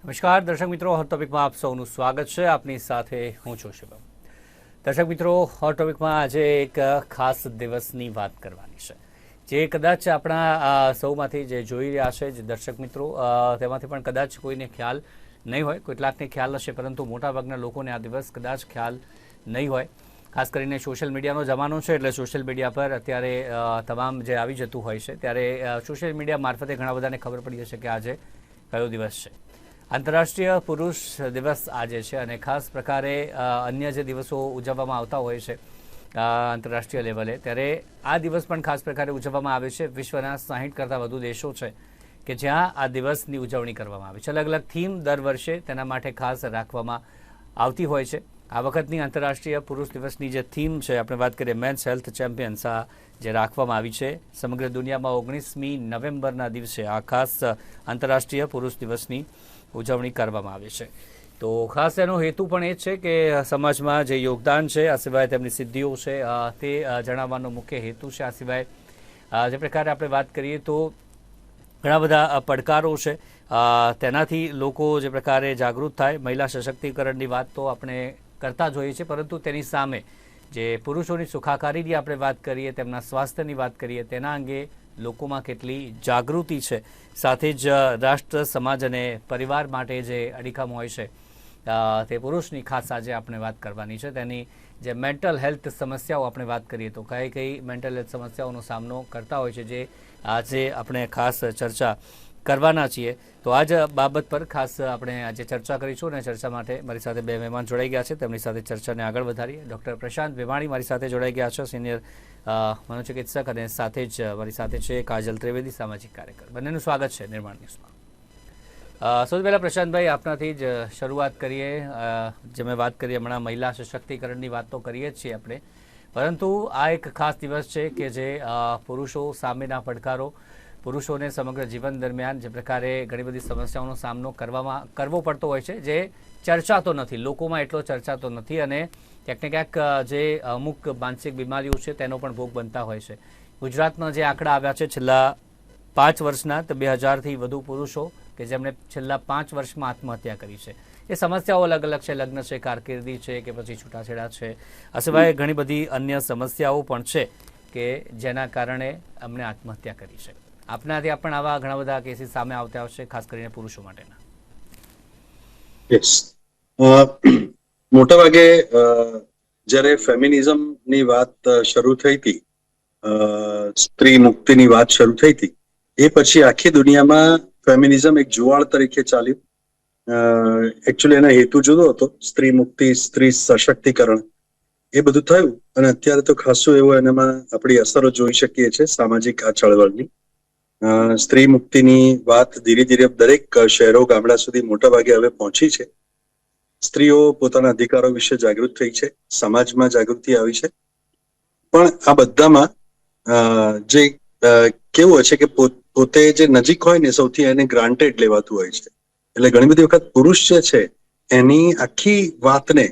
નમસ્કાર, દર્શક મિત્રો હોટ ટોપિકમાં આપ સૌનું સ્વાગત છે. આપની સાથે હું છું શિવમ દર્શક મિત્રો હોટ ટોપિકમાં આજે એક ખાસ દિવસની વાત કરવાની છે. જે કદાચ આપણા સૌમાંથી જે જોઈ રહ્યા છે, જે દર્શક મિત્રો તેમાંથી પણ કદાચ કોઈને ખ્યાલ નહીં હોય કેટલાકને ખ્યાલ હશે, પરંતુ મોટાભાગના લોકોને આ દિવસ કદાચ ખ્યાલ નહીં હોય. ખાસ કરીને સોશિયલ મીડિયાનો જમાનો છે, એટલે સોશિયલ મીડિયા પર અત્યારે તમામ જે આવી જતું હોય છે, ત્યારે સોશિયલ મીડિયા મારફતે ઘણા બધાને ખબર પડી જશે કે આજે કયો દિવસ છે. આંતરરાષ્ટ્રીય પુરુષ દિવસ આજે છે અને ખાસ પ્રકારે અન્ય જે દિવસો ઉજવવામાં આવતા હોય છે આંતરરાષ્ટ્રીય લેવલે, ત્યારે આ દિવસ પણ ખાસ પ્રકારે ઉજવવામાં આવે છે. વિશ્વના સાહીઠ કરતાં વધુ દેશો છે કે જ્યાં આ દિવસની ઉજવણી કરવામાં આવે છે. અલગ અલગ થીમ દર વર્ષે તેના માટે ખાસ રાખવામાં આવતી હોય છે. આ વખતની આંતરરાષ્ટ્રીય પુરુષ દિવસની જે થીમ છે, આપણે વાત કરીએ મેન્સ હેલ્થ ચેમ્પિયન્સ, આ જે રાખવામાં આવી છે, સમગ્ર દુનિયામાં ઓગણીસમી નવેમ્બરના દિવસે આ ખાસ આંતરરાષ્ટ્રીય પુરુષ દિવસની ઉજવણી કરવામાં આવે છે. તો ખાસ એનો હેતુ પણ એ છે કે સમાજમાં જે યોગદાન છે, આ સિવાય તેમની સિદ્ધિઓ છે તે જણાવવાનો મુખ્ય હેતુ છે, આ સિવાય જે પ્રકારે આપણે વાત કરીએ તો ઘણા બધા પડકારો છે. તેનાથી લોકો જે પ્રકારે જાગૃત થાય, મહિલા સશક્તિકરણની વાત તો આપણે કરતા જ હોઈએ છીએ, પરંતુ તેની સામે જે પુરુષોની સુખાકારીની આપણે વાત કરીએ, તેમના સ્વાસ્થ્યની વાત કરીએ, તેના અંગે લોકોમાં કેટલી જાગૃતિ છે. સાથે જ રાષ્ટ્ર, સમાજ અને પરિવાર માટે જે અડીખમ હોય છે તે પુરુષની ખાસ આજે આપણે વાત કરવાની છે. તેની જે મેન્ટલ હેલ્થ સમસ્યાઓ આપણે વાત કરીએ તો કઈ કઈ મેન્ટલ હેલ્થ સમસ્યાઓનો સામનો કરતા હોય છે, જે આજે આપણે ખાસ ચર્ચા કરવાના છીએ. તો આ જ બાબત પર ખાસ આપણે આજે ચર્ચા કરીશું અને ચર્ચા માટે મારી સાથે બે મહેમાન જોડાઈ ગયા છે. તેમની સાથે ચર્ચાને આગળ વધારીએ. ડૉક્ટર પ્રશાંત ભેમાણી મારી સાથે જોડાઈ ગયા છે. સિનિયર મનોચિકિત્સક અને સાથે જ મારી સાથે છે કાજલ ત્રિવેદી, સામાજિક કાર્યકર. બંનેનું સ્વાગત છે નિર્માણ ન્યૂઝમાં. સૌથી પહેલાં પ્રશાંતભાઈ, આપનાથી જ શરૂઆત કરીએ. જે મેં વાત કરી હમણાં મહિલા સશક્તિકરણની વાત તો કરીએ જ છીએ આપણે. પરંતુ આ એક ખાસ દિવસ છે કે જે પુરુષો સામેના પડકારો પુરુષોને સમગ્ર જીવન દરમિયાન જે પ્રકારે ઘણી બધી સમસ્યાઓનો સામનો કરવામાં, કરવો પડતો હોય છે, જે ચર્ચાતો નથી. લોકોમાં એટલો ચર્ચાતો નથી અને ક્યાંક ક્યાંક જે અમુક માનસિક બીમારીઓ છે, તેનો પણ ભોગ બનતા હોય છે. ગુજરાતમાં જે આંકડા આવ્યા છે, છેલ્લા પાંચ વર્ષના, તો બે હજારથી વધુ પુરુષો કે જેમણે છેલ્લા પાંચ વર્ષમાં આત્મહત્યા કરી છે. એ સમસ્યાઓ અલગ અલગ છે. લગ્ન છે, કારકિર્દી છે કે પછી છૂટાછેડા છે. આ સિવાય ઘણી બધી અન્ય સમસ્યાઓ પણ છે કે જેના કારણે અમને આત્મહત્યા કરી છે. આપના પણ આવા ઘણા બધા કેસીસ સામે આવતા આવશે ખાસ કરીને પુરુષો માટેના. યસ મોટા ભાગે જ્યારે ફેમિનિઝમની વાત શરૂ થઈ હતી સ્ત્રી મુક્તિની વાત શરૂ થઈ હતી, એ પછી આખી દુનિયામાં ફેમિનિઝમ એક જુવાળ તરીકે ચાલ્યું. એકચ્યુઅલી એનો હેતુ જુદો હતો, સ્ત્રી મુક્તિ, સ્ત્રી સશક્તિકરણ. એ બધું થયું, અને અત્યારે તો ખાસું એવું એનામાં આપણી અસરો જોઈ શકીએ છીએ, સામાજિક આ ચળવળની સ્ત્રી મુક્તિની વાત ધીરે ધીરે દરેક શહેરો ગામડા સુધી મોટા ભાગે હવે પહોંચી છે. સ્ત્રીઓ પોતાના અધિકારો વિશે જાગૃત થઈ છે, સમાજમાં જાગૃતિ આવી છે. પણ આ બધામાં જે કેવું હોય છે કે પોતે જે નજીક હોય ને સૌથી એને ગ્રાન્ટેડ લેવાતું હોય છે. એટલે ઘણી બધી વખત પુરુષ જે છે, એની આખી વાતને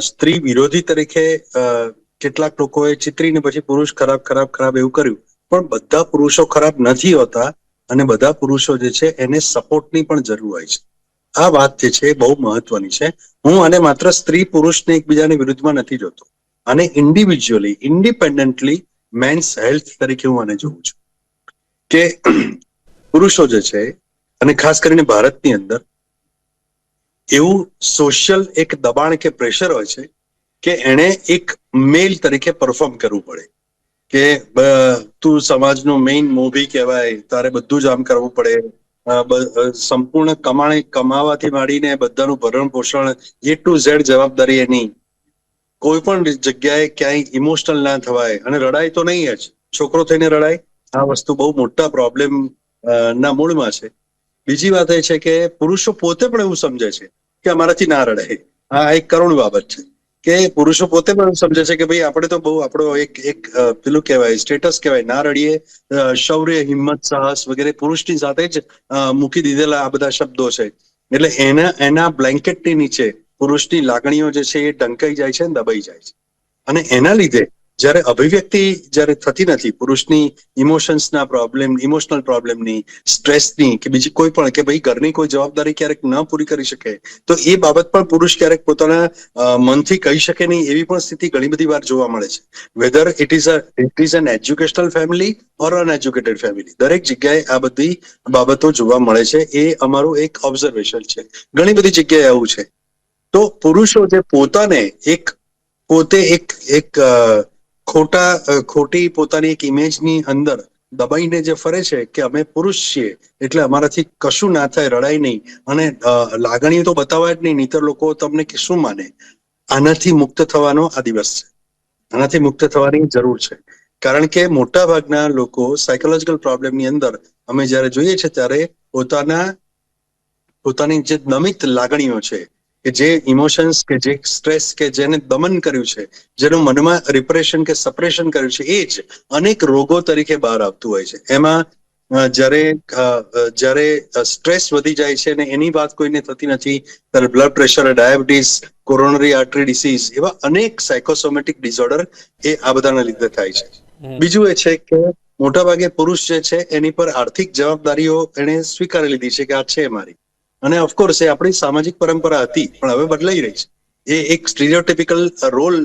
સ્ત્રી વિરોધી તરીકે કેટલાક લોકોએ ચિતરીને પછી પુરુષ ખરાબ ખરાબ ખરાબ એવું કર્યું. પણ બધા પુરુષો ખરાબ નથી હોતા અને બધા પુરુષો જે છે એને સપોર્ટની પણ જરૂર હોય છે. આ વાત જે છે બહુ મહત્વની છે. હું આને માત્ર સ્ત્રી પુરુષને એકબીજાની વિરુદ્ધમાં નથી જોતો. અને ઇન્ડિવિજ્યુઅલી ઇન્ડિપેન્ડન્ટલી મેન્સ હેલ્થ તરીકે હું આને જોઉં છું. કે પુરુષો જે છે અને ખાસ કરીને ભારતની અંદર એવું સોશિયલ એક દબાણ કે પ્રેશર હોય છે કે એણે એક મેલ તરીકે પરફોર્મ કરવું પડે. કે તું સમાજનો મેઇન મોભી કહેવાય, તારે બધું જ આમ કરવું પડે. સંપૂર્ણ કમાણી, કમાવાથી માંડીને બધાનું ભરણ પોષણ, એ ટુ ઝેડ જવાબદારી એની. કોઈ પણ જગ્યાએ ક્યાંય ઇમોશનલ ના થવાય, અને રડાય તો નહીં જ. છોકરો થઈને રડાય આ વસ્તુ બહુ મોટા પ્રોબ્લેમ ના મૂળમાં છે. બીજી વાત એ છે કે, પુરુષો પોતે પણ એવું સમજે છે કે અમારાથી ના રડાય આ એક કરુણ બાબત છે. કે પુરુષો પોતે પણ સમજે છે કે ભાઈ આપણે તો બહુ આપણો એક એક પેલું કહેવાય સ્ટેટસ કહેવાય. ના રડીએ શૌર્ય, હિંમત, સાહસ વગેરે પુરુષની સાથે જ મૂકી દીધેલા આ બધા શબ્દો છે. એટલે એના એના બ્લેન્કેટની નીચે પુરુષની લાગણીઓ જે છે એ ઢંકાઈ જાય છે દબાઈ જાય છે. અને એના લીધે જ્યારે અભિવ્યક્તિ જ્યારે થતી નથી, પુરુષની ઇમોશન્સના પ્રોબ્લેમ ઇમોશનલ પ્રોબ્લેમની સ્ટ્રેસની કે બીજી કોઈ પણ કે ભાઈ ઘરની કોઈ જવાબદારી ક્યારેક ન પૂરી કરી શકે, તો એ બાબત પણ પુરુષ ક્યારેક પોતાના મનથી કહી શકે નહીં એવી પણ સ્થિતિ ઘણી બધી વાર જોવા મળે છે. Whether it is a it is an educational family or uneducated family દરેક જગ્યાએ આ બધી બાબતો જોવા મળે છે. એ અમારું એક ઓબ્ઝર્વેશન છે. ઘણી બધી જગ્યાએ આવું છે. તો પુરુષો જે પોતાને એક, પોતે એક એક ખોટા ખોટી પોતાની એક ઇમેજની અંદર દબાઈને જે ફરે છે કે અમે પુરુષ છીએ, એટલે અમારાથી કશું ના થાય, રડાય નહીં. અને લાગણી તો બતાવાય જ નહીં, નહીતર લોકો તમને કે શું માને? આનાથી મુક્ત થવાનો આ દિવસ છે. આનાથી મુક્ત થવાની જરૂર છે. કારણ કે મોટા ભાગના લોકો સાયકોલોજીકલ પ્રોબ્લેમની અંદર અમે જ્યારે જોઈએ છે ત્યારે પોતાના, પોતાની જે નમિત લાગણીઓ છે કે જે ઇમોશન્સ કે જે સ્ટ્રેસ કે જેને દમન કર્યું છે જેનું મનમાં રિપ્રેશન કે સપ્રેશન કર્યું છે એ જ અનેક રોગો તરીકે બહાર આવતું હોય છે. એમાં જ્યારે જ્યારે સ્ટ્રેસ વધી જાય છે અને એની વાત કોઈને થતી નથી ત્યારે blood pressure diabetes coronary artery disease એવા અનેક સાયકોસોમેટિક ડિસઓર્ડર એ આ બધાના લીધે થાય છે. બીજું એ છે કે મોટાભાગે પુરુષ જે છે એની પર આર્થિક જવાબદારીઓ એને સ્વીકારી લીધી છે કે આ છે મારી. અને ઓફકોર્સ એ આપણી સામાજિક પરંપરા હતી, પણ હવે બદલાઈ રહી છે. એ એક સ્ટીરિયોટિપિકલ રોલ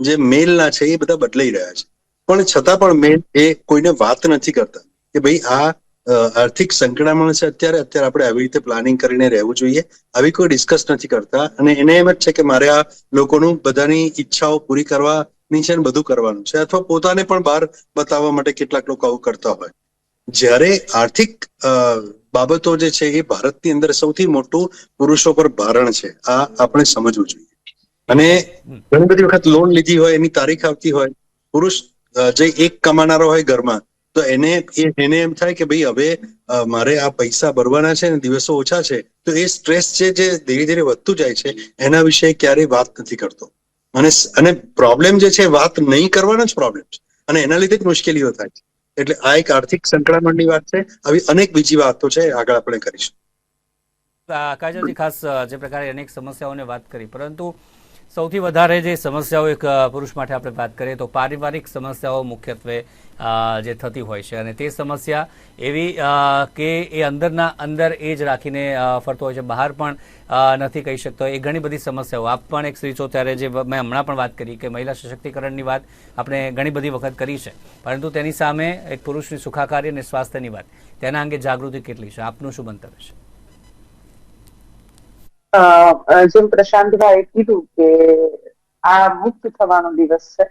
જે મેલના છે, એ બધા બદલાઈ રહ્યા છે. પણ છતાં પણ મેલ એ કોઈને વાત નથી કરતા કે ભાઈ આ આર્થિક સંકળામણ છે, અત્યારે અત્યારે આપણે આવી રીતે પ્લાનિંગ કરીને રહેવું જોઈએ. આવી કોઈ ડિસ્કસ નથી કરતા. અને એને એમ જ છે કે મારે આ લોકોનું બધાની ઈચ્છાઓ પૂરી કરવાની છે ને બધું કરવાનું છે. અથવા પોતાને પણ બહાર બતાવવા માટે કેટલાક લોકો આવું કરતા હોય. જ્યારે આર્થિક બાબતો જે છે એ ભારતની અંદર સૌથી મોટું પુરુષો પર ભારણ છે. આ આપણે સમજવું જોઈએ. અને ઘણી બધી વખત લોન લીધી હોય, એની તારીખ આવતી હોય, પુરુષ જે એક કમાનારો હોય ઘરમાં, તો એને એને એમ થાય કે ભાઈ હવે મારે આ પૈસા ભરવાના છે ને દિવસો ઓછા છે, તો એ સ્ટ્રેસ છે જે ધીરે ધીરે વધતું જાય છે, એના વિશે ક્યારેય વાત નથી કરતો. અને અને પ્રોબ્લેમ જે છે વાત નહીં કરવાનો જ પ્રોબ્લેમ છે. અને એના લીધે જ મુશ્કેલીઓ થાય છે. એટલે આ એક આર્થિક સંકળામણની વાત છે. આવી અનેક બીજી વાતો છે, આગળ આપણે કરીશું. કાયદાજી ખાસ જે પ્રકારે અનેક સમસ્યાઓને વાત કરી, પરંતુ સૌથી વધારે જે સમસ્યાઓ એક પુરુષ માટે આપણે વાત કરીએ તો પારિવારિક સમસ્યાઓ મુખ્યત્વે જે થતી હોય છે. અને તે સમસ્યા એવી કે એ અંદરના અંદર એ જ રાખીને ફરતો હોય છે. બહાર પણ નથી કહી શકતો. એ ઘણી બધી સમસ્યાઓ. આપ પણ એક સ્ત્રી છો ત્યારે જે મેં હમણાં પણ વાત કરી કે મહિલા સશક્તિકરણની વાત આપણે ઘણી બધી વખત કરી છે. પરંતુ તેની સામે એક પુરુષની સુખાકારી અને સ્વાસ્થ્યની વાત. તેના અંગે જાગૃતિ કેટલી છે? આપનું શું મંતવ્ય છે? જેમ પ્રશાંતભાઈ કીધું કે આ મુક્ત થવાનો દિવસ છે,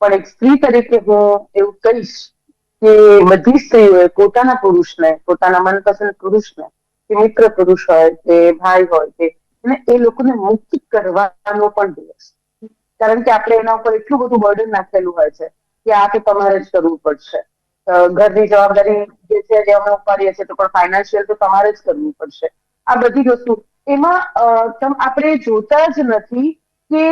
પણ એક સ્ત્રી તરીકે હું એવું કહીશ કે બધી સ્ત્રીઓએ પોતાના પુરુષને, પોતાના મનપસંદ પુરુષને, કે મિત્ર પુરુષ હોય, કે ભાઈ હોય, કે અને એ લોકોને મુક્ત કરવાનો પણ દિવસ. કારણ કે આપણે એના ઉપર એટલું બધું બર્ડન નાખેલું હોય છે કે આ તો તમારે જ કરવું પડશે. ઘરની જવાબદારી જે છે જે અમે ઉપાડીએ છીએ તો પણ ફાઇનાન્શિયલ તો તમારે જ કરવું પડશે. આ બધી વસ્તુ એમાં આપણે જોતા જ નથી કે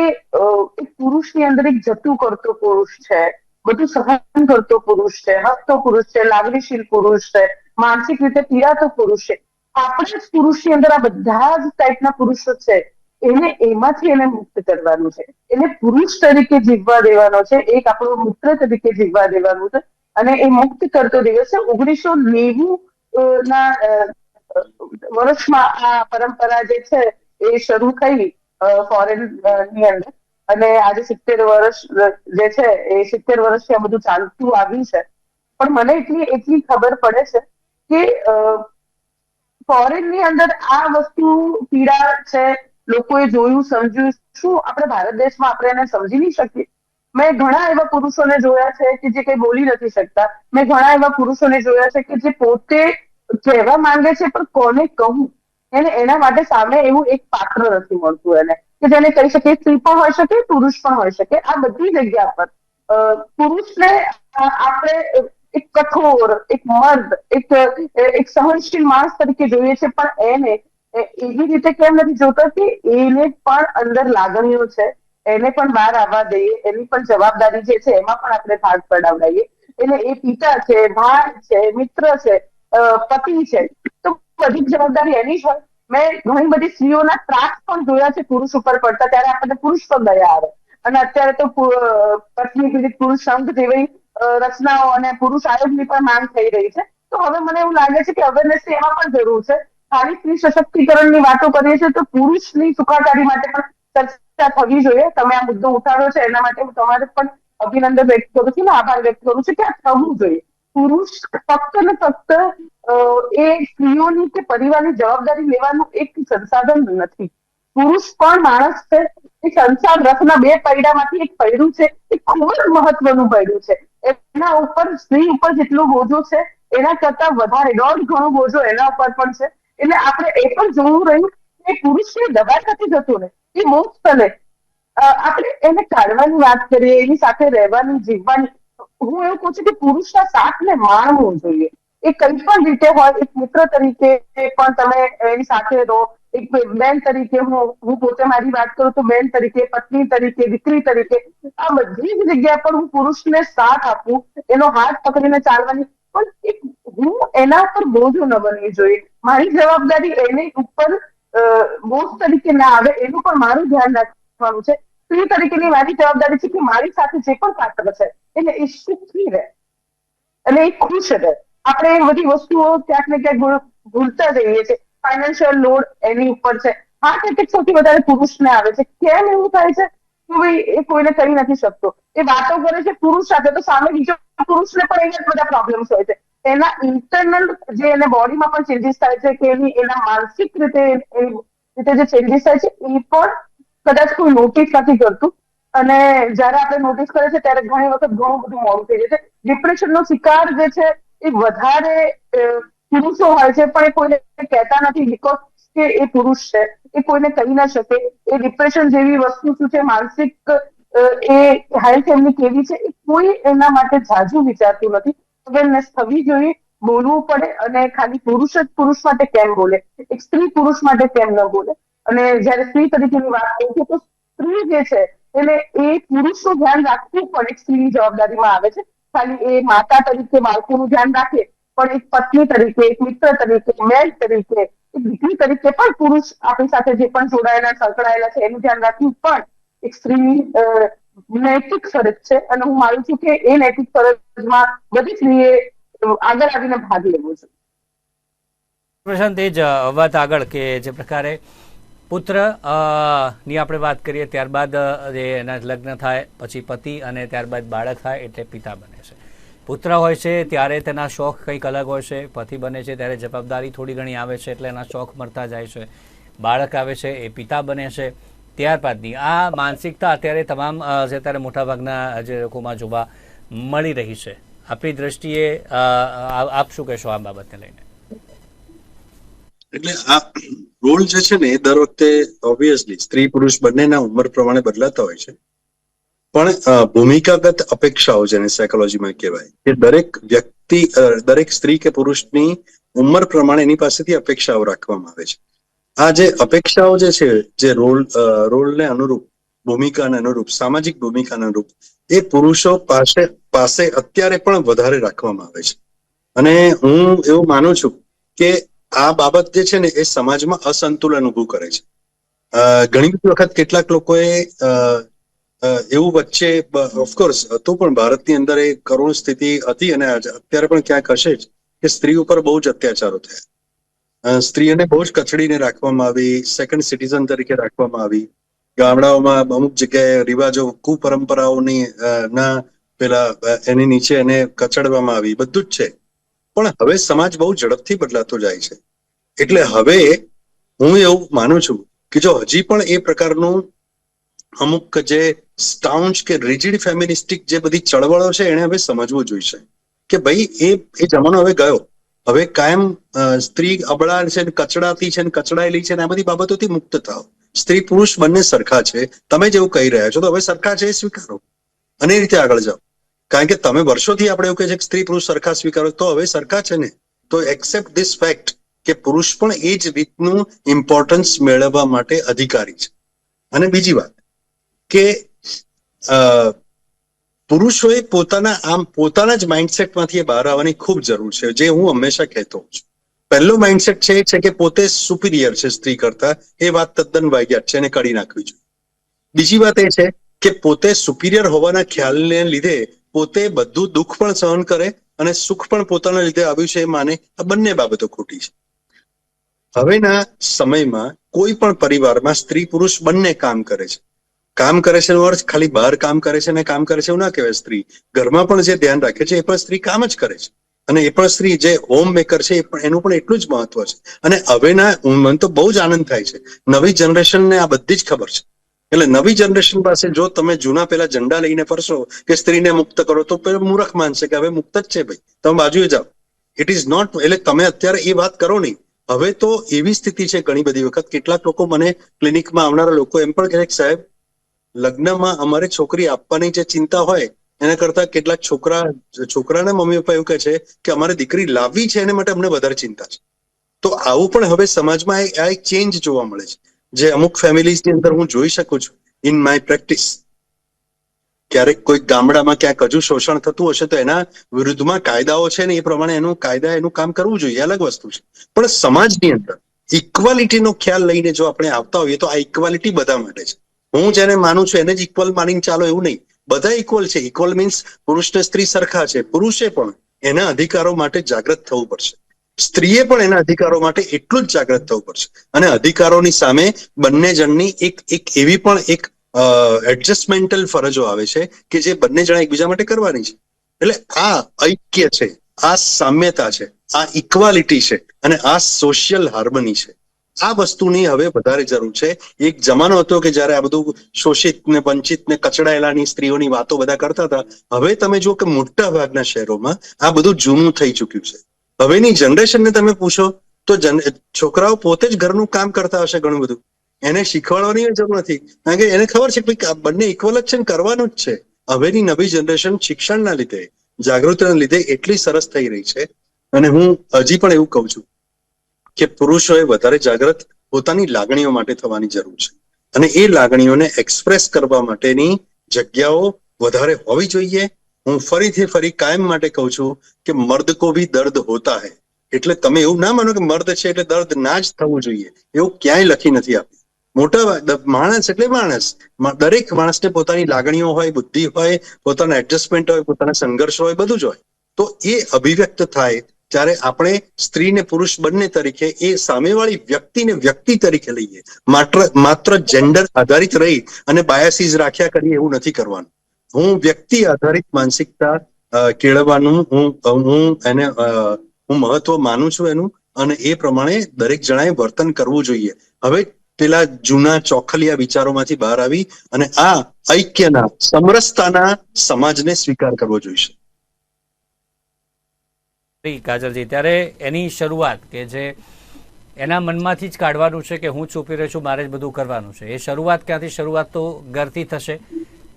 એક પુરુષની અંદર એક જતું કરતો પુરુષ છે, બધું સહન કરતો પુરુષ છે, હસતો પુરુષ છે, લાગણીશીલ પુરુષ છે, માનસિક રીતે પીડાતો પુરુષ છે. આપણે જ પુરુષની અંદર આ બધા જ ટાઈપના પુરુષો છે, એને એમાંથી એને મુક્ત કરવાનું છે. એને પુરુષ તરીકે જીવવા દેવાનો છે, એક આપણો મિત્ર તરીકે જીવવા દેવાનું છે, અને એ મુક્ત કરતો દિવસ ઓગણીસો નેવું ના વર્ષમાં આ પરંપરા જે છે એ શરૂ થઈ ફોરેનની અંદર. અને આજે સિત્તેર વર્ષ જે છે એ સિત્તેર વર્ષથી આ બધું ચાલતું આવ્યું છે. પણ મને એટલી એટલી ખબર પડે છે કે ફોરેનની અંદર આ વસ્તુ પીડા છે, લોકોએ જોયું, સમજ્યું, શું આપણે ભારત દેશમાં આપણે એને સમજી નહીં શકીએ? મેં ઘણા એવા પુરુષોને જોયા છે કે જે કઈ બોલી નથી શકતા. મેં ઘણા એવા પુરુષોને જોયા છે કે જે પોતે કહેવા માંગે છે, પણ કોને કહું? એને, એના માટે સામે એવું એક પાત્ર નથી મળતું એને, કે જેને કહી શકે સ્ત્રી પણ હોઈ શકે, પુરુષ પણ હોઈ શકે. આ બધી જગ્યા પર પુરુષને આપણે એક કઠોર, એક મર્દ, એક એક સહનશીલ માણસ તરીકે જોઈએ છે, પણ એને એવી રીતે કેમ નથી જોતા કે એને પણ અંદર લાગણીઓ છે, એને પણ બહાર આવવા દઈએ, એની પણ જવાબદારી જે છે, એમાં પણ આપણે ભાગ પડાવડાવીએ એટલે એ પિતા છે, ભાઈ છે, મિત્ર છે પતિ છે. તો બધી જવાબદારી એની જ હોય. મેં ઘણી બધી સ્ત્રીઓના ત્રાસ પણ જોયા છે પુરુષ ઉપર પડતા, ત્યારે આપણને પુરુષ પણ દયા આવે. અને અત્યારે તો પત્ની પીડિત પુરુષ સંઘ જેવી રચનાઓ અને પુરુષ આયોગની પણ માંગ થઈ રહી છે. તો હવે મને એવું લાગે છે કે અવેરનેસ એમાં પણ જરૂર છે. ખાલી સ્ત્રી સશક્તિકરણની વાતો કરીએ છીએ તો પુરુષની સુખાકારી માટે પણ ચર્ચા થવી જોઈએ. તમે આ મુદ્દો ઉઠાડો છે, એના માટે હું તમારે પણ અભિનંદન વ્યક્ત કરું છું ને આભાર વ્યક્ત કરું છું કે આ થવું જોઈએ. પુરુષ ફક્ત ને ફક્ત એ સ્ત્રીઓની કે પરિવારની જવાબદારી લેવાનું એક સંસાધન નથી. પુરુષ પણ માણસ છે, એ સંસાર રથના બે પૈડામાંથી એક પૈડું છે, એ ખૂબ જ મહત્વનું પૈડું છે. એના ઉપર સ્ત્રી ઉપર જેટલો બોજો છે, એના કરતા વધારે, દોઢ ઘણો બોજો એના ઉપર પણ છે. એટલે આપણે એ પણ જોવું રહ્યું કે પુરુષને દબાણ નથી જતું ને, એ મુક્ત ને આપણે એને કાઢવાની વાત કરીએ, એની સાથે રહેવાની, જીવવાની હું એવું કહું છું કે પુરુષના સાથને માણવું જોઈએ. એ કઈ પણ રીતે હોય, એક મિત્ર તરીકે પણ તમે એની સાથે રહો, એક બેન તરીકે હું હું પોતે મારી વાત કરું તો બેન તરીકે, પત્ની તરીકે, દીકરી તરીકે, આ બધી જ જગ્યા પર હું પુરુષને સાથ આપું, એનો હાથ પકડીને ચાલવાની, પણ એક હું એના પર બોજો ન બનવી જોઈએ. મારી જવાબદારી એની ઉપર બોજ તરીકે ના આવે, એનું પણ મારું ધ્યાન રાખવાનું છે. સ્ત્રી તરીકેની મારી જવાબદારી છે કે મારી સાથે જે પણ પાત્ર છે એટલે એ સુખી રહે? અને એ ખુશ રહે. આપણે એ બધી વસ્તુઓ ક્યાંક ને ક્યાંક ભૂલતા જઈએ છીએ. ફાઈનાન્શિયલ લોડ એની ઉપર છે. હાર્ટ એટેક સૌથી વધારે પુરુષને આવે છે. કેમ એવું થાય છે? કે ભાઈ, એ કોઈને કરી નથી શકતો. એ વાતો કરે છે પુરુષ સાથે. તો સામે બીજો પુરુષને પણ એના બધા પ્રોબ્લેમ્સ હોય છે. એના ઇન્ટરનલ જે એને બોડીમાં પણ ચેન્જીસ થાય છે કે એની, એના માનસિક રીતે એ રીતે જે ચેન્જીસ થાય છે, એ પણ કદાચ કોઈ નોટિસ નથી કરતું. અને જ્યારે આપણે નોટિસ કરે છે ત્યારે ઘણી વખત ઘણું બધું મોડું થઈ જાય છે. ડિપ્રેશનનો શિકાર જે છે, એ વધારે પુરુષો હોય છે, પણ એ કોઈને કહેતા નથી બીકોઝ કે એ પુરુષ છે. એ કોઈને કહી ના શકે. એ ડિપ્રેશન જેવી વસ્તુ શું છે, માનસિક એ હેલ્થ એમની કેવી છે, એ કોઈ એના માટે જાજુ વિચારતું નથી. અવેરનેસ થવી જોઈએ, બોલવું પડે અને ખાલી પુરુષ જ પુરુષ માટે કેમ બોલે? એક સ્ત્રી પુરુષ માટે કેમ ન બોલે? અને જ્યારે સ્ત્રી તરીકેની વાત કરું છું તો સ્ત્રી જે છે એટલે એ પુરુષનું ધ્યાન રાખવું પણ એક સ્ત્રીની જવાબદારીમાં આવે છે. ખાલી એ માતા તરીકે, બાળકોનું ધ્યાન રાખે, પણ એક પત્ની તરીકે, એક મિત્ર તરીકે મેલ તરીકે, એક દીકરી તરીકે પણ પુરુષ આપણી સાથે જે પણ જોડાયેલા, સંકળાયેલા છે, એનું ધ્યાન રાખવું પણ એક સ્ત્રીની નૈતિક ફરજ છે. અને હું માનું છું કે એ નૈતિક ફરજમાં બધી સ્ત્રીએ આગળ આવીને ભાગ લેવો જોઈએ. પ્રશાંત, એ જ વાત આગળ કે જે પ્રકારે પુત્રની આપણે વાત કરીએ ત્યારબાદ જે એના લગ્ન થાય, પછી પતિ અને ત્યારબાદ બાળક થાય એટલે પિતા બને છે. પુત્ર હોય છે ત્યારે તેના શોખ કંઈક અલગ હોય છે. પતિ બને છે ત્યારે જવાબદારી થોડી ઘણી આવે છે એટલે એના શોખ મળતા જાય છે. બાળક આવે છે એ પિતા બને છે. ત્યારબાદની આ માનસિકતા અત્યારે તમામ જે અત્યારે મોટાભાગના જે લોકોમાં જોવા મળી રહી છે. આપણી દ્રષ્ટિએ આપ શું કહેશો આ બાબતને લઈને? એટલે આ રોલ જે છે ને એ દર વખતે ઓબ્વિયસલી સ્ત્રી પુરુષ બંનેના ઉંમર પ્રમાણે બદલાતા હોય છે. પણ ભૂમિકાગત અપેક્ષાઓ જેને સાયકોલોજીમાં કહેવાય, કે દરેક વ્યક્તિ દરેક સ્ત્રી કે પુરુષની ઉંમર પ્રમાણે એની પાસેથી અપેક્ષાઓ રાખવામાં આવે છે. આ જે અપેક્ષાઓ જે છે, જે રોલ રોલને અનુરૂપ, ભૂમિકાને અનુરૂપ, સામાજિક ભૂમિકાને અનુરૂપ, એ પુરુષો પાસે પાસે અત્યારે પણ વધારે રાખવામાં આવે છે. અને હું એવું માનું છું કે આ બાબત જે છે ને, એ સમાજમાં અસંતુલન ઊભું કરે છે. ઘણી બધી વખત કેટલાક લોકોએ એવું વચ્ચે ઓફકોર્સ હતું પણ ભારતની અંદર એ કરુણ સ્થિતિ હતી અને અત્યારે પણ ક્યાંક હશે જ કે સ્ત્રી ઉપર બહુ જ અત્યાચારો થયા. સ્ત્રીઓને બહુ જ કચડીને રાખવામાં આવી સેકન્ડ સિટીઝન તરીકે રાખવામાં આવી. ગામડાઓમાં અમુક જગ્યાએ રિવાજો, કુપરંપરાઓની ના, પેલા એની નીચે એને કચડવામાં આવી. બધું જ છે. પણ હવે સમાજ બહુ ઝડપથી બદલાતો જાય છે. એટલે હવે હું એવું માનું છું કે જો હજી પણ એ પ્રકારનું અમુક જે સ્ટાઉન્ચ કે રિજિડ ફેમિનિસ્ટિક જે બધી ચળવળો છે એને હવે સમજવું જોઈશે કે ભાઈ એ એ જમાનો હવે ગયો. હવે કાયમ સ્ત્રી અબળા છે ને કચડાતી છે ને કચડાયેલી છે ને આ બધી બાબતોથી મુક્ત થાવ સ્ત્રી પુરુષ બંને સરખા છે. તમે જેવું કહી રહ્યા છો. તો હવે સરખા છે એ સ્વીકારો. અને એ રીતે આગળ જાઓ. કારણ કે તમે વર્ષોથી આપણે એવું કહે છે કે સ્ત્રી પુરુષ સરખા સ્વીકારો તો હવે સરખા છે ને. તો એક્સેપ્ટ ધીસ ફેક્ટ કે પુરુષ પણ એ જ રીતનું ઇમ્પોર્ટન્સ મેળવવા માટે અધિકારી છે. અને બીજી વાત કે પુરુષોએ પોતાના આમ પોતાના જ માઇન્ડસેટમાંથી બહાર આવવાની ખૂબ જરૂર છે, જે હું હંમેશા કહેતો હોઉં છું. પહેલો માઇન્ડસેટ છે એ છે કે પોતે સુપિરિયર છે સ્ત્રી કરતા. એ વાત તદ્દન વાગ્યા છે એને કાઢી નાખવી જોઈએ. બીજી વાત એ છે કે પોતે સુપિરિયર હોવાના ખ્યાલને લીધે પોતે બધું દુઃખ પણ સહન કરે અને સુખ પણ પોતાના લીધે આવ્યું છે એ માને. આ બંને બાબતો ખોટી છે. હવેના સમયમાં કોઈ પણ પરિવારમાં સ્ત્રી પુરુષ બંને કામ કરે છે. કામ કરે છે એનો અર્થ ખાલી બહાર કામ કરે છે અને કામ કરે છે એવું ના કહેવાય સ્ત્રી. ઘરમાં પણ જે ધ્યાન રાખે છે એ પણ સ્ત્રી કામ જ કરે છે. અને એ પણ સ્ત્રી જે હોમ મેકર છે એ પણ એનું પણ એટલું જ મહત્વ છે. અને હવેના મને તો બહુ જ આનંદ થાય છે. નવી જનરેશનને આ બધી જ ખબર છે. એટલે નવી જનરેશન પાસે જો તમે જૂના પેલા ઝંડા લઈને ફરશો કે સ્ત્રીને મુક્ત કરો, તો મૂર્ખ માનશે કે હવે મુક્ત જ છે ભાઈ. તમે બાજુએ જાઓ. ઇટ ઇઝ નોટ એટલે તમે અત્યારે એ વાત કરો નહીં. હવે તો એવી સ્થિતિ છે ઘણી બધી વખત. કેટલાક લોકો મને ક્લિનિકમાં આવનારા લોકો એમ પણ કહે સાહેબ, લગ્નમાં અમારે છોકરી આપવાની જે ચિંતા હોય, એના કરતા કેટલાક છોકરા, છોકરાના મમ્મી પપ્પા એવું કહે છે કે અમારે દીકરી લાવવી છે, એને માટે અમને વધારે ચિંતા છે. તો આવું પણ હવે સમાજમાં આ એક ચેન્જ જોવા મળે છે. જે અમુક ફેમિલીઝની અંદર હું જોઈ શકું છું. ઇન માય પ્રેક્ટિસ ક્યારેક કોઈ ગામડામાં ક્યાંક હજુ શોષણ થતું હશે તો એના વિરુદ્ધમાં કાયદાઓ છે ને એ પ્રમાણે એનું કાયદા, એનું કામ કરવું જોઈએ. અલગ વસ્તુ છે. પણ સમાજની અંદર ઇક્વાલિટીનો ખ્યાલ લઈને જો આપણે આવતા હોઈએ તો આ ઇક્વાલિટી બધા માટે છે. હું જેને માનું છું એને જ ઇક્વલ માનીને ચાલો એવું નહીં. બધા ઇક્વલ છે. ઇક્વલ મીન્સ પુરુષ ને સ્ત્રી સરખા છે. પુરુષે પણ એના અધિકારો માટે જાગૃત થવું પડશે. સ્ત્રીએ પણ એના અધિકારો માટે એટલું જ જાગૃત થવું પડશે. અને અધિકારોની સામે બંને જણની એક એક એવી પણ એક એડજસ્ટમેન્ટલ ફરજો આવે છે કે જે બંને જણા એકબીજા માટે કરવાની છે. એટલે આ ઐક્ય છે, આ સામ્યતા છે, આ ઇક્વાલિટી છે અને આ સોશિયલ હાર્મની છે. આ વસ્તુની હવે વધારે જરૂર છે. એક જમાનો હતો કે જ્યારે આ બધું શોષિત ને વંચિત ને કચડાયેલાની સ્ત્રીઓની વાતો બધા કરતા હતા. હવે તમે જુઓ કે મોટા ભાગના શહેરોમાં આ બધું જૂનું થઈ ચુક્યું છે. હવેની જનરેશનને તમે પૂછો, તો છોકરાઓ પોતે જ ઘરનું કામ કરતા હશે ઘણું બધું. એને શીખવાડવાની જરૂર નથી. કારણ કે એને ખબર છે કે બંને ઇક્વલ જ છે ને કરવાનું જ છે. હવેની નવી જનરેશન શિક્ષણના લીધે, જાગૃતિના લીધે એટલી સરસ થઈ રહી છે. અને હું હજી પણ એવું કહું છું કે પુરુષોએ વધારે જાગૃત પોતાની લાગણીઓ માટે થવાની જરૂર છે. અને એ લાગણીઓને એક્સપ્રેસ કરવા માટેની જગ્યાઓ વધારે હોવી જોઈએ. હું ફરીથી ફરી કાયમ માટે કહું છું કે મર્દ કો ભી દર્દ હોતા હૈ. એટલે તમે એવું ના માનો કે મર્દ છે એટલે દર્દ ના જ થવું જોઈએ. એવું ક્યાંય લખી નથી આપ્યું. મોટા માણસ એટલે માણસ. દરેક માણસને પોતાની લાગણીઓ હોય, બુદ્ધિ હોય, પોતાના એડજસ્ટમેન્ટ હોય, પોતાના સંઘર્ષ હોય, બધું જ હોય. તો એ અભિવ્યક્ત થાય ત્યારે આપણે સ્ત્રી ને પુરુષ બંને તરીકે એ સામેવાળી વ્યક્તિને વ્યક્તિ તરીકે લઈએ. માત્ર માત્ર જેન્ડર આધારિત રહી અને બાયાસીસ રાખ્યા કરીએ એવું નથી કરવાનું. હું વ્યક્તિ આધારિત માનસિકતા કેળવવાનું હું હું એને હું મહત્વ માનું છું એનું અને એ પ્રમાણે દરેક જણાએ વર્તન કરવું જોઈએ. હવે પેલા જૂના ચોખલિયા વિચારોમાંથી બહાર આવી અને આ ઐક્યના, સમરસતાના સમાજને સ્વીકાર કરવો જોઈશે. કાજલજી, ત્યારે એની શરૂઆત કે જે એના મનમાંથી જ કાઢવાનું છે કે હું છુપી રહ્યો છું, મારે જ બધું કરવાનું છે. એ શરૂઆત ક્યાંથી શરૂઆત તો ઘરથી થશે?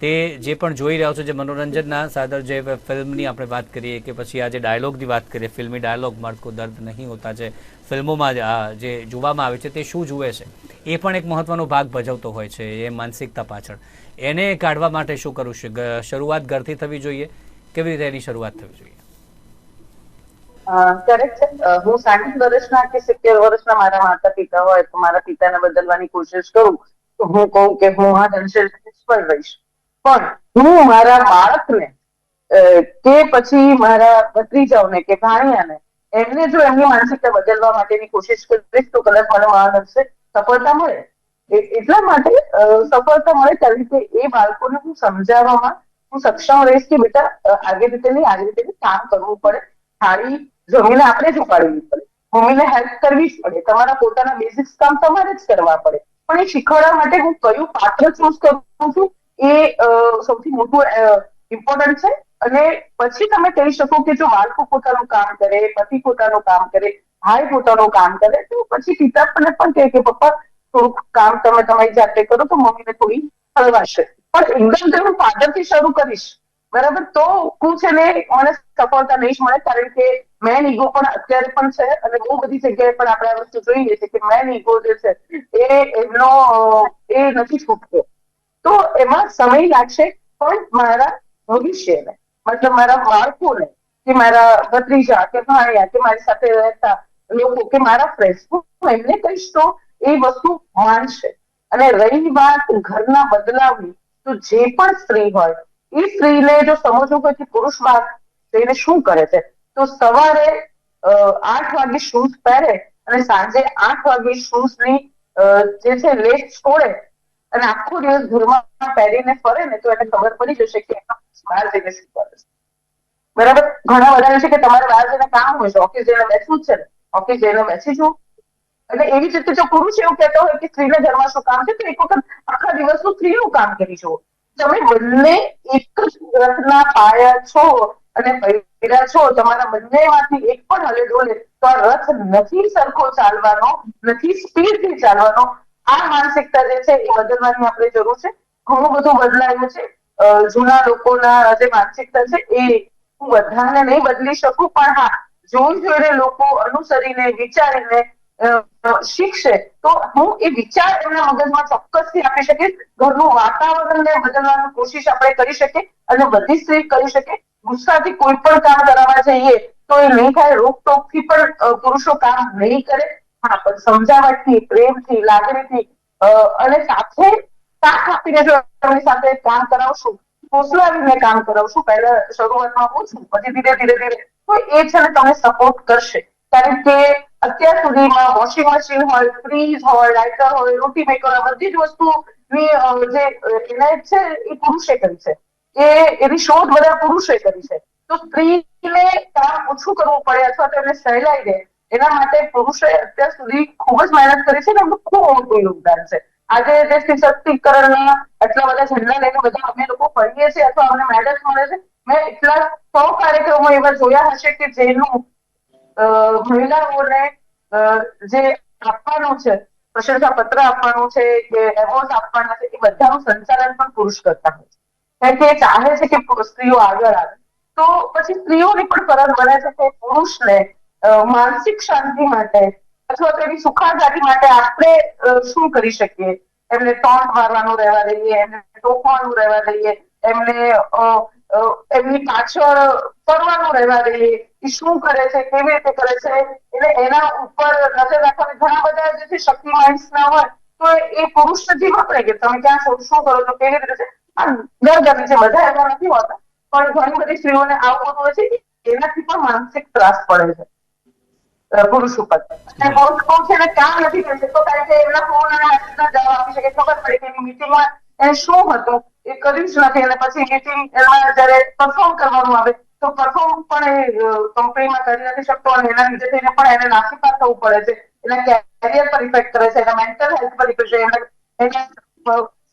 તે જે પણ જોઈ રહ્યા છો, જે મનોરંજનના સાદર જે ફિલ્મની આપણે વાત કરીએ કે પછી આ જે ડાયલોગની વાત કરીએ, ફિલ્મી ડાયલોગ મર્દ દર્દ નહીં હોતા જે ફિલ્મોમાં જે જોવામાં આવે છે, તે શું જુએ છે, એ પણ એક મહત્વનો ભાગ ભજવતો હોય છે, એ માનસિકતા પાછળ. એને કાઢવા માટે શું કરવું છે? શરૂઆત ઘરથી થવી જોઈએ? કેવી રીતે એની શરૂઆત થવી જોઈએ? કરેક્ટ છે. હું સાઠ વર્ષના કે સિત્તેર વર્ષના મારા માતા પિતા હોય, તો મારા પિતાને બદલવાની કોશિશ કરું, તો હું કહું કે હું આ દર્શન રહીશ. પણ હું મારા બાળકને કે પછી મારા ભત્રીજાઓને કે ભાણિયાને, એમને જો એમની માનસિકતા બદલવા માટેની કોશિશ કરીશ તો કદાચ મને અંશે સફળતા મળે. એટલા માટે સફળતા મળે ત્યારે રીતે એ બાળકોને હું સમજાવવામાં હું સક્ષમ રહીશ કે બેટા આવી રીતે નહીં, આવી રીતે કામ કરવું પડે. થાળી, જમીને આપણે જ ઉપાડવી પડે. મમ્મીને હેલ્પ કરવી જ પડે. તમારા પોતાના બેઝિક્સ કામ તમારે જ કરવા પડે. પણ એ શીખવાડવા માટે હું કયું પાત્ર ચૂઝ કરું છું? એ સૌથી મોટું ઇમ્પોર્ટન્ટ છે. અને પછી તમે કહી શકો કે જો બાળકો પોતાનું કામ કરે, પતિ પોતાનું કામ કરે, ભાઈ પોતાનું કામ કરે, તો પછી પિતા પણ પણ કહે કે, પપ્પા, થોડુંક કામ તમે તમારી જાતે કરો, તો મમ્મીને થોડી હળવાશે. પણ એકદમ હું ફાધરથી શરૂ કરીશ. બરાબર? તો હું છે ને, મને સફળતા નહીં મળે, કારણ કે મેન ઈગો પણ અત્યારે પણ છે, અને બહુ બધી જગ્યાએ પણ આપણે આ વસ્તુ જોઈએ છે કે મેન ઈગો જે છે, એ એમનો, એ નથી છૂટતો. તો એમાં સમય લાગશે, પણ મારા ભવિષ્યને, મતલબ મારા બાળકોને, કે મારા ભત્રીજા, કે ભાણિયા, કે મારી સાથે રહેતા લોકો, કે મારા ફ્રેન્ડ્સ હું એમને કહીશ તો એ વસ્તુ માનશે. અને રહી વાત ઘરના બદલાવની, તો જે પણ સ્ત્રી હોય, એ સ્ત્રીને જો સમજવું હોય કે પુરુષ બાર સ્ત્રીને શું કરે છે? તો સવારે આઠ વાગે શૂઝ પહેરે અને સાંજે આઠ વાગે શૂઝની જે છે લેસ છોડે અને આખો દિવસ ઘરમાં પહેરીને ફરે ને તો એને ખબર પડી જશે કે બહાર જઈને શું કરે બરાબર? ઘણા બધા છે કે તમારે બહાર જઈને કામ હોય છે. ઓફિસ જઈને બેસવું છે ઓફિસ જઈને બેસી છું એટલે એવી રીતે જો પુરુષ એવું કહેતો હોય કે સ્ત્રીને ઘરમાં શું કામ છે, તો એક વખત આખા દિવસનું સ્ત્રીનું કામ કરી જુઓ. તમે બંને એક જ રથના પાયા છો અને પૈડા છો. તમારા બંને માંથી એક પણ હલે ડોલે તો આ રથ નથી સરખો ચાલવાનો, નથી સ્પીડથી ચાલવાનો. આ માનસિકતા જે છે એ બદલવાની આપણે જરૂર છે. ઘણું બધું બદલાયું છે. જૂના લોકોના જે માનસિકતા છે એ હું બધાને નહીં બદલી શકું, પણ હા, જોઈ જોઈને લોકો અનુસરીને, વિચારીને શીખશે, તો હું એ વિચાર એમના મગજમાં ચોક્કસથી આપી શકીશ. ઘરનું વાતાવરણને બદલવાની કોશિશ આપણે કરી શકીએ અને બધી સ્ત્રી કરી શકે. ગુસ્સાથી કોઈ પણ કામ કરાવવા જઈએ તો એ નહીં થાય. રોકટોકથી પણ પુરુષો કામ નહીં કરે. હા, પણ સમજાવટથી, પ્રેમથી, લાગણીથી અને સાથે સાથ આપીને જો એમની સાથે કામ કરાવશું ફોસલાવીને કામ કરાવશું, પહેલા શરૂઆતમાં હું છું પછી ધીરે ધીરે ધીરે, તો એ છે ને તમે સપોર્ટ કરશે. કારણ કે અત્યાર સુધીમાં વોશિંગ મશીન હોય ફ્રીજ હોય લાઇટર હોય, રોટી મેકર હોય, બધી જ વસ્તુની જે ઇનાયત છે, એ પુરુષે કરી છે. એ, એની શોધ બધા પુરુષે કરી છે. તો સ્ત્રીને કામ ઓછું કરવું પડે અથવા તો એને સહેલાઈ દે એના માટે પુરુષે અત્યાર સુધી ખૂબ જ મહેનત કરી છે ને એમનું ખૂબ મોટું યોગદાન છે. આજે જે સશક્તિકરણના આટલા બધા ઝંડા લઈને બધા અમે લોકો ફરીએ છીએ અથવા અમને મેડલ્સ મળે છે. મેં એટલા સો કાર્યક્રમો એવા જોયા હશે કે જેનું મહિલાઓને જે આપવાનું છે પ્રશંસા પત્ર આપવાનું છે, કે એવોર્ડ આપવાના છે, એ બધાનું સંચાલન પણ પુરુષ કરતા હોય છે. કે એ ચાહે છે કે સ્ત્રીઓ આગળ આવે. તો પછી સ્ત્રીઓની પણ ફરજ બને છે કે પુરુષને માનસિક શાંતિ માટે અથવા તો એની સુખાકારી માટે આપણે શું કરી શકીએ? એમને ટોન્ટ મારવાનું રહેવા દઈએ, એમને ટોકવાનું રહેવા દઈએ, એમને એમની પાછળ ફરવાનું રહેવા દઈએ, એ શું કરે છે, કેવી રીતે કરે છે? એટલે એના ઉપર નજર રાખવાની ઘણા બધા જે છે શક્તિ માઇન્ડ્સ ના હોય, તો એ પુરુષ નથી વાપરે કે તમે ક્યાં શું કરો છો, કેવી રીતે છે? આ દર ગમે છે બધા એવા નથી હોતા. પણ ઘણી બધી સ્ત્રીઓને આવું હોય છે કે એનાથી પણ માનસિક ત્રાસ પડે છે. પુરુષ ઉપર અને કોણ છે એને કામ નથી કરી કારણ કે એમના ફોન જવાબ આપી શકે ખબર પડે કે મીટિંગમાં એને શું હતું એ કર્યું નથી અને પછી મિટિંગ એમાં પરફોર્મ કરવાનું આવે તો પરફોર્મ પણ એ કંપનીમાં કરી નથી શકતો અને એના લીધે થઈને પણ એને નાસીપાસ થવું પડે છે એના કેરિયર પર ઇફેક્ટ કરે છે એના મેન્ટલ હેલ્થ પર ઇફેક્ટ છે એને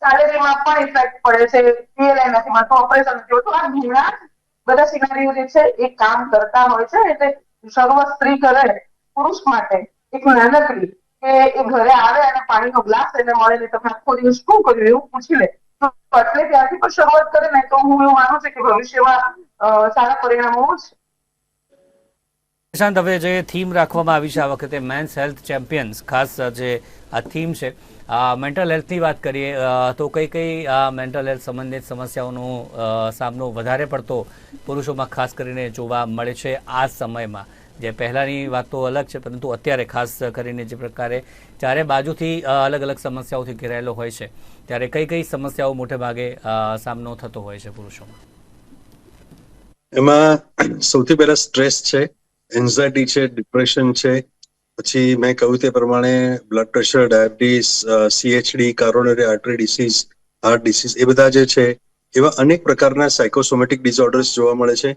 સેલેરીમાં પણ ઇફેક્ટ પડે છે પીએલઆઈ નથી મળતું બધા સિનારીઓ જે છે એ કામ કરતા હોય છે એટલે શરૂઆત સ્ત્રી કરે, પુરુષ માટે એક નાનકડી કે એ ઘરે આવે અને પાણીનો ગ્લાસ એને મળે ને તમે આખો દિવસ શું કર્યું એવું પૂછી લે. એટલે ત્યાંથી પણ શરૂઆત કરે ને તો હું એવું માનું છું કે ભવિષ્યમાં સારા પરિણામો છે નિશાંત હવે જે થીમ રાખવામાં આવી છે, આ વખતે મેન્સ હેલ્થ ચેમ્પિયન્સ ખાસ જે આ થીમ છે મેન્ટલ હેલ્થની વાત કરીએ તો કઈ કઈ આ મેન્ટલ હેલ્થ સંબંધિત સમસ્યાઓનો સામનો વધારે પડતો પુરુષોમાં ખાસ કરીને જોવા મળે છે આ સમયમાં. જે પહેલાંની વાત તો અલગ છે, પરંતુ અત્યારે ખાસ કરીને જે પ્રકારે ચારે બાજુથી અલગ અલગ સમસ્યાઓથી ઘેરાયેલો હોય છે. ત્યારે કઈ કઈ સમસ્યાઓ મોટે ભાગે સામનો થતો હોય છે પુરુષોમાં? એમાં સૌથી પહેલા સ્ટ્રેસ છે, એન્ઝાયટી છે, ડિપ્રેશન છે પછી મેં કહ્યું તે પ્રમાણે blood pressure diabetes CHD coronary artery disease heart disease એ બધા જે છે, એવા અનેક પ્રકારના સાયકોસોમેટિક ડિસઓર્ડર્સ જોવા મળે છે.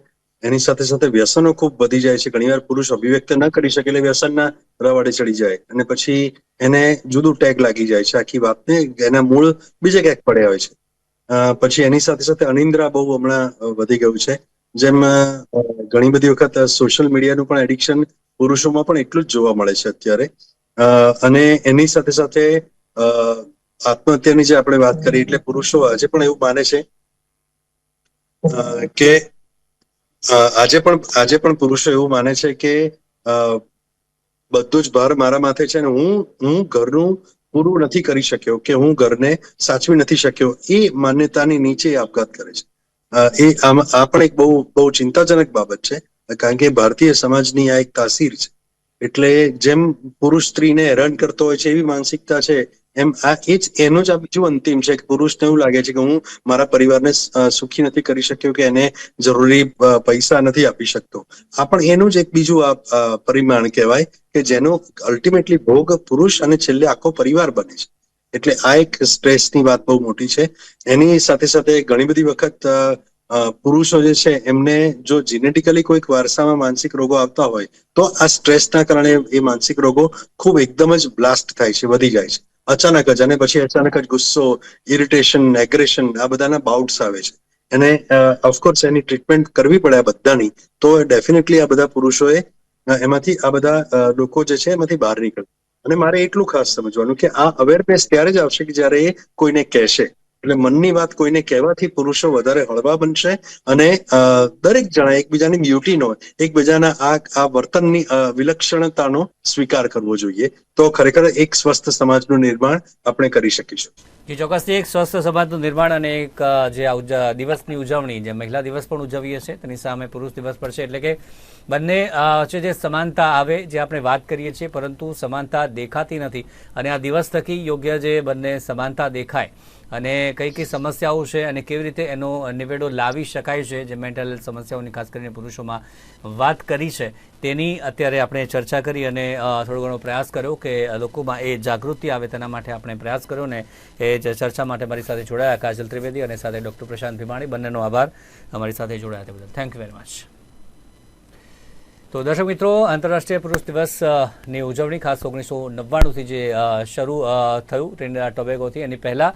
એની સાથે સાથે વ્યસનો ખૂબ વધી જાય છે. ઘણીવાર પુરુષ અભિવ્યક્ત ન કરી શકે એટલે વ્યસનના રવાડે ચડી જાય. અને પછી એને જુદું ટેગ લાગી જાય છે. આખી વાતને એના મૂળ બીજે ક્યાંક પડ્યા હોય છે. પછી એની સાથે સાથે અનિંદ્રા બહુ હમણાં વધી ગયું છે. જેમ ઘણી બધી વખત સોશિયલ મીડિયાનું પણ એડિક્શન પુરુષોમાં પણ એટલું જ જોવા મળે છે અત્યારે. અને એની સાથે સાથે આત્મહત્યાની જે આપણે વાત કરી એટલે પુરુષો આજે પણ એવું માને છે કે આજે પણ આજે પણ પુરુષો એવું માને છે કે બધું જ ભાર મારા માથે છે ને હું હું ઘરનું પૂરું નથી કરી શક્યો કે હું ઘરને સાચવી નથી શક્યો. એ માન્યતાની નીચે આપઘાત કરે છે. એ આ પણ એક બહુ બહુ ચિંતાજનક બાબત છે. કારણ કે ભારતીય સમાજની આ એક તાસીર છે. એટલે જેમ પુરુષ સ્ત્રીને હેરાન કરતો હોય છે એવી માનસિકતા છે, એમ આ એ જ, એનો જ આ બીજું અંતિમ છે કે પુરુષને એવું લાગે છે કે હું મારા પરિવારને સુખી નથી કરી શક્યો કે એને જરૂરી પૈસા નથી આપી શકતો. આ પણ એનું જ એક બીજું આ પરિમાણ કહેવાય કે જેનો અલ્ટિમેટલી ભોગ પુરુષ અને છેલ્લે આખો પરિવાર બને છે. એટલે આ એક સ્ટ્રેસની વાત બહુ મોટી છે. એની સાથે સાથે ઘણી બધી વખત પુરુષો જે છે, એમને જો જીનેટિકલી કોઈક વારસામાં માનસિક રોગો આવતા હોય, તો આ સ્ટ્રેસના કારણે એ માનસિક રોગો ખૂબ એકદમ જ બ્લાસ્ટ થાય છે, વધી જાય છે. અચાનક જ અને પછી અચાનક જ ગુસ્સો ઇરિટેશન એગ્રેશન આ બધાના બાઉટ્સ આવે છે. અને ઓફકોર્સ એની ટ્રીટમેન્ટ કરવી પડે આ બધાની, તો ડેફિનેટલી આ બધા પુરુષોએ એમાંથી આ બધા લોકો જે છે એમાંથી બહાર નીકળે. અને મારે એટલું ખાસ સમજવાનું કે આ અવેરનેસ ત્યારે જ આવશે કે જ્યારે એ કોઈને કહેશે. એટલે મનની વાત કોઈને કહેવાથી પુરુષો વધારે હળવા બનશે અને દરેક જણા એકબીજાની બ્યુટીનો એકબીજાના આ આ વર્તનની વિલક્ષણતાનો સ્વીકાર કરવો જોઈએ. તો ખરેખર એક સ્વસ્થ સમાજનું નિર્માણ આપણે કરી શકીશું. જે, ચોક્કસથી એક સ્વસ્થ સમાજનું નિર્માણ અને એક જે દિવસની ઉજવણી, જે મહિલા દિવસ પણ ઉજવીએ છીએ, તેની સામે પુરુષ દિવસ પણ છે. એટલે કે બંને વચ્ચે જે સમાનતા આવે, જે આપણે વાત કરીએ છીએ, પરંતુ સમાનતા દેખાતી નથી. અને આ દિવસ થકી યોગ્ય જે બંને સમાનતા દેખાય અને કઈ કઈ સમસ્યાઓ છે અને કેવી રીતે એનો નિવેડો લાવી શકાય છે, જે મેન્ટલ સમસ્યાઓની ખાસ કરીને પુરુષોમાં વાત કરી છે, તેની અત્યારે આપણે ચર્ચા કરી અને થોડો ઘણો પ્રયાસ કર્યો કે લોકોમાં એ જાગૃતિ આવે તેના માટે આપણે પ્રયાસ કર્યો ને એ ચર્ચા માટે મારી સાથે જોડાયા કાજલ ત્રિવેદી અને સાથે ડૉક્ટર પ્રશાંત ભીમાણી. બંનેનો આભાર. અમારી સાથે જોડાયા તે બદલ. થેન્ક યુ વેરી મચ તો દર્શક મિત્રો, આંતરરાષ્ટ્રીય પુરુષ દિવસની ઉજવણી ખાસ ઓગણીસો નવ્વાણુંથી જે શરૂ થયું ટ્રિનિડાદ ટોબેગોથી. એની પહેલાં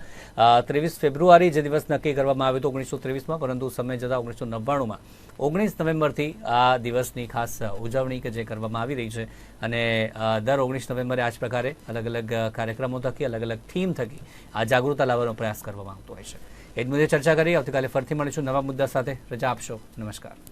ત્રેવીસ ફેબ્રુઆરી જે દિવસ નક્કી કરવામાં આવ્યો હતો ઓગણીસો ત્રેવીસમાં, પરંતુ સમય જતાં ઓગણીસો નવ્વાણુંમાં ઓગણીસ નવેમ્બરથી આ દિવસની ખાસ ઉજવણી કે જે કરવામાં આવી રહી છે. અને દર ઓગણીસ નવેમ્બરે આ જ પ્રકારે અલગ અલગ કાર્યક્રમો થકી, અલગ અલગ થીમ થકી આ જાગૃતતા લાવવાનો પ્રયાસ કરવામાં આવતો હોય છે. એ જ મુદ્દે ચર્ચા કરી. આવતીકાલે ફરીથી મળીશું નવા મુદ્દા સાથે. રજા આપશો. નમસ્કાર.